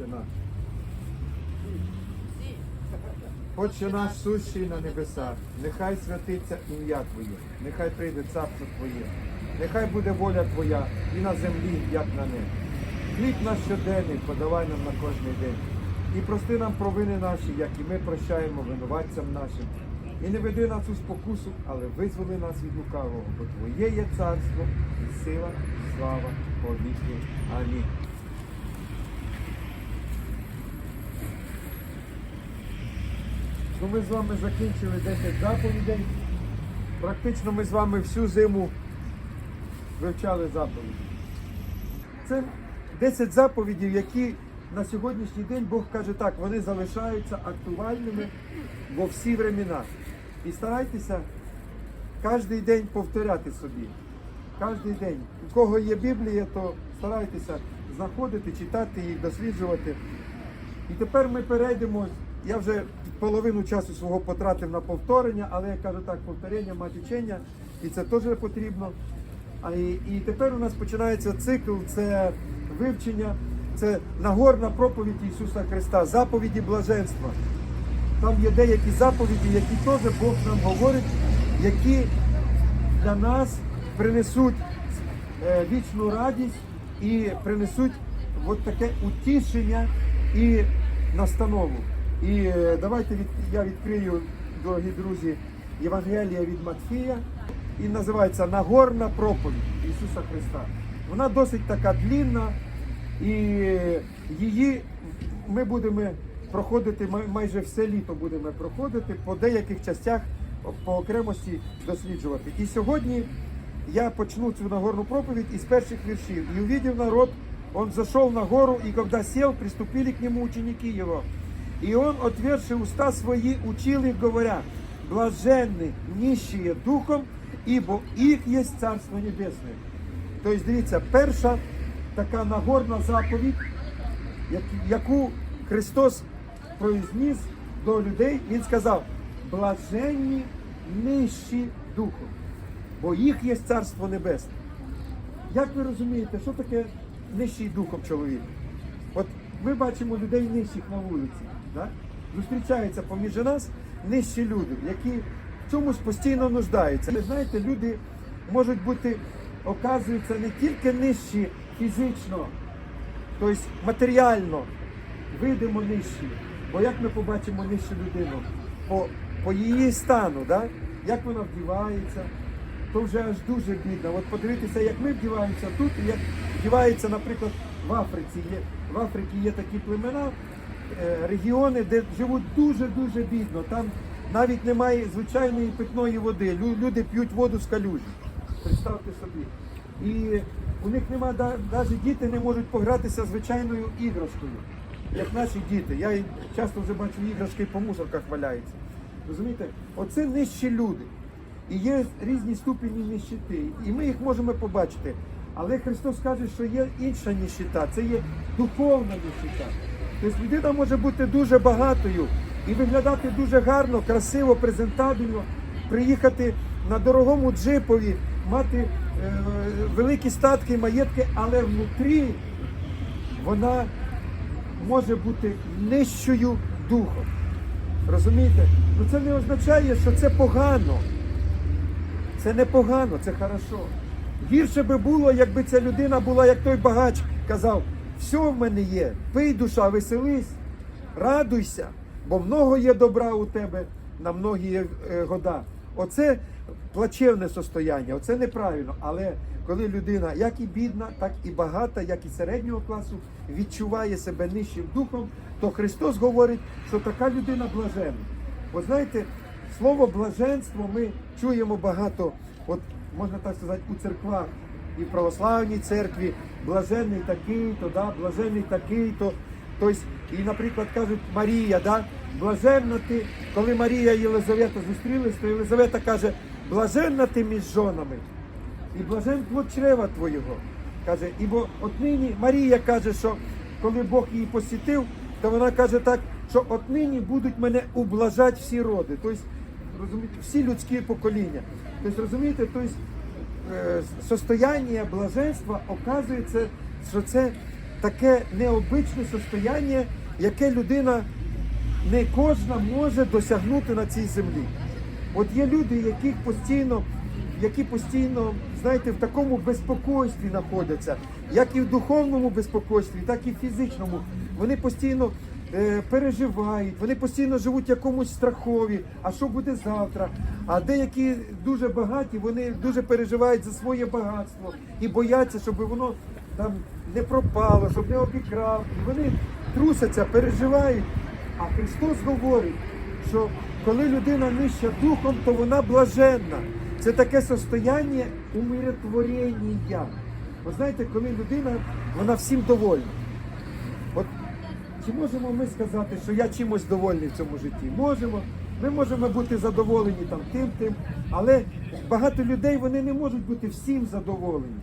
Отче наш. Отче наш сущий на небесах, нехай святиться ім'я Твоє, нехай прийде царство Твоє, нехай буде воля Твоя і на землі, як на небі. Хліб наш щоденний подавай нам на кожний день. І прости нам провини наші, як і ми прощаємо винуватцям нашим. І не веди нас у спокусу, але визволи нас від лукавого, бо Твоє є царство, і сила, і слава по віки. Амінь. Ну, ми з вами закінчили 10 заповідей. Практично ми з вами всю зиму вивчали заповіді. Це 10 заповідей, які на сьогоднішній день Бог каже так, вони залишаються актуальними во всі времена. І старайтеся кожен день повторяти собі. Кожен день. У кого є Біблія, то старайтеся знаходити, читати їх, досліджувати. І тепер ми перейдемо. Я вже половину часу свого потратив на повторення, але я кажу так, повторення мать учення, і це теж потрібно. А і, і тепер у нас починається цикл, це вивчення, це нагорна проповідь Ісуса Христа, заповіді блаженства. Там є деякі заповіді, які теж Бог нам говорить, які для нас принесуть е, вічну радість і принесуть от таке утішення і настанову. І е, давайте від, я відкрию, дорогі друзі, Євангелія від Матфія і називається Нагорна проповідь Ісуса Христа. Вона досить така длінна, і її ми будемо проходити май- майже все літо будемо проходити по деяких частях по окремості досліджувати. І сьогодні я почну цю нагорну проповідь із перших віршів. И увидев народ, он зашел на гору, и когда сел, приступили к нему ученики его. И он, отверши уста свои, учил их, говоря, блаженны нищие духом, ибо их есть Царство Небесне. Тобто, дивіться, перша така нагорна заповідь, яку Христос произніс до людей, Він сказав, блаженні нижчі духом, бо їх є Царство Небесне. Як ви розумієте, що таке нижчий духом чоловік? От ми бачимо людей нижчих на вулиці. Да? Зустрічаються поміж нас нижчі люди, які в чомусь постійно нуждаються. Ви знаєте, люди можуть бути, оказуються, не тільки нижчі фізично, тобто матеріально, видимо нижчі. Бо як ми побачимо нижчу людину? По, по її стану, да? як вона вдівається, то вже аж дуже бідно. От подивитися, як ми вдіваємося тут, і як вдівається, наприклад, в Африці. Є, в Африці є такі племена, регіони, де живуть дуже-дуже бідно. Там навіть немає звичайної питної води. Люди п'ють воду з калюжі. Представте собі. І у них нема навіть діти не можуть погратися звичайною іграшкою, як наші діти. Я часто вже бачу іграшки по мусорках валяються. Розумієте? Оце нижчі люди. І є різні ступені нищити, і ми їх можемо побачити. Але Христос каже, що є інша ніщита, це є духовна ніщита. Тобто людина може бути дуже багатою і виглядати дуже гарно, красиво, презентабельно, приїхати на дорогому джипові, мати е, великі статки, маєтки, але внутрі вона може бути нижчою духом. Розумієте? Ну це не означає, що це погано. Це не погано, це хорошо. Гірше би було, якби ця людина була, як той багач, казав, все в мене є, пий душа, веселись, радуйся, бо много є добра у тебе, на многі є е, года. Оце плачевне состояння, оце неправильно. Але коли людина, як і бідна, так і багата, як і середнього класу, відчуває себе нижчим духом, то Христос говорить, що така людина блаженна. Бо знаєте, слово блаженство ми чуємо багато, от можна так сказати, у церквах і в православній церкві, блаженний такий-то, да, блаженний такий-то. Тобто, і, наприклад, кажуть Марія, да, блаженна ти, коли Марія і Єлизавета зустрілись, то Єлизавета каже, блаженна ти між жонами, і блажен плод чрева твого. Каже, і бо отнині Марія каже, що коли Бог її посітив, то вона каже так, що отнині будуть мене ублажати всі роди. Тобто, розумієте, всі людські покоління. Тобто, розумієте, тобто, состояння блаженства оказується, що це таке необичне состояння, яке людина не кожна може досягнути на цій землі. От є люди, яких постійно, які постійно, знаєте, в такому безпокойстві знаходяться, як і в духовному безпокойстві, так і в фізичному. Вони постійно е, переживають, вони постійно живуть в якомусь страхові. А що буде завтра? А деякі дуже багаті, вони дуже переживають за своє багатство і бояться, щоб воно там не пропало, щоб не обікрав. І вони трусяться, переживають. А Христос говорить, що коли людина нижча духом, то вона блаженна. Це таке состояння умиротворення. Ви знаєте, коли людина, вона всім довольна. Чи можемо ми сказати, що я чимось довольний в цьому житті? Можемо. Ми можемо бути задоволені там тим, тим, але багато людей вони не можуть бути всім задоволені.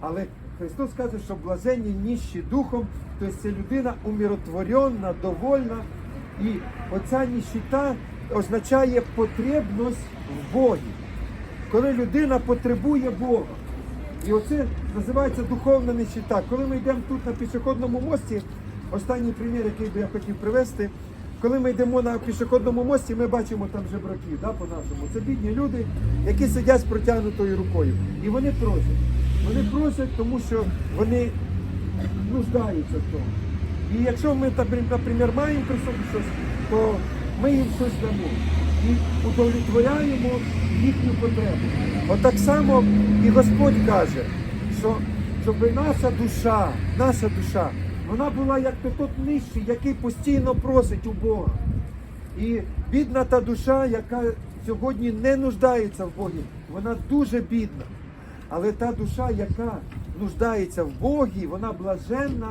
Але Христос каже, що блаженні ніщі духом, тобто це людина умиротворена, довольна. І оця ніщита означає потребність в Богі. Коли людина потребує Бога. І оце називається духовна нищита. Коли ми йдемо тут на пішохідному мості, останній примір, який би я хотів привести, коли ми йдемо на пішохідному мості, ми бачимо там жебраків, да, по-нашому. Це бідні люди, які сидять з протягнутою рукою. І вони просять. Вони просять, тому що вони нуждаються в тому. І якщо ми, наприклад, маємо при собі щось, то ми їм щось дамо і удовлетворяємо їхню потребу. От так само і Господь каже, що щоб наша душа, наша душа, вона була як то тот нижчий, який постійно просить у Бога. І бідна та душа, яка сьогодні не нуждається в Богі, вона дуже бідна. Але та душа, яка нуждається в Богі, вона блаженна,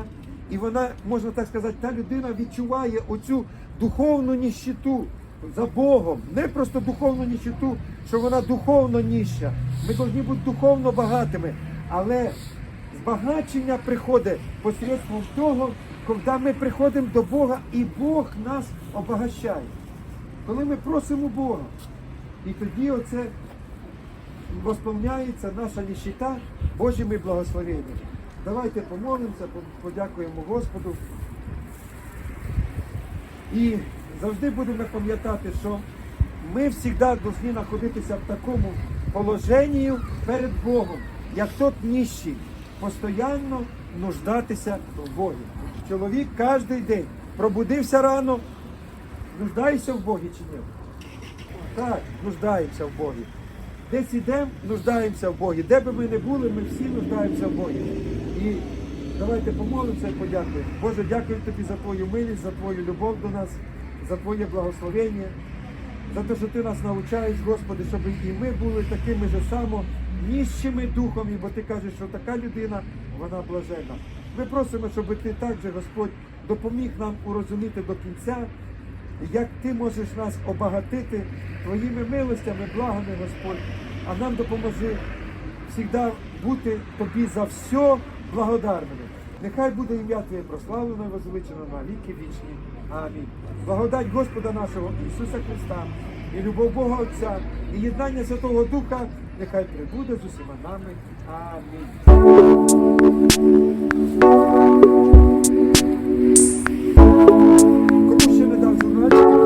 і вона, можна так сказати, та людина відчуває оцю духовну ніщиту за Богом. Не просто духовну ніщиту, що вона духовно ніща. Ми повинні бути духовно багатими. Але збагачення приходить посредством того, коли ми приходимо до Бога, і Бог нас обагащає. Коли ми просимо Бога, і тоді оце восполняється наша нищета Божими благословеннями. Давайте помолимося, подякуємо Господу. І завжди будемо пам'ятати, що ми завжди повинні знаходитися в такому положенні перед Богом, як тот ніщий, постійно нуждатися в Богі. Чоловік кожен день пробудився рано, нуждаєшся в Богі чи ні? Так, нуждаємося в Богі. Десь ідемо, нуждаємося в Богі. Де би ми не були, ми всі нуждаємося в Богі. І давайте помолимося і подякуємо. Боже, дякую тобі за твою милість, за твою любов до нас, за твоє благословення, за те, що ти нас навчаєш, Господи, щоб і ми були такими же само ніщими духом, бо ти кажеш, що така людина, вона блаженна. Ми просимо, щоб ти також, Господь, допоміг нам урозуміти до кінця, як ти можеш нас обагатити твоїми милостями, благами, Господь, а нам допоможи завжди бути тобі за все благодарними. Нехай буде ім'я Твоє прославлено і возвеличено на віки вічні. Амінь. Благодать Господа нашого Ісуса Христа і любов Бога Отця, і єднання Святого Духа, Нехай прибуде з усіма нами. Амінь. Кому ще не дав зазначення?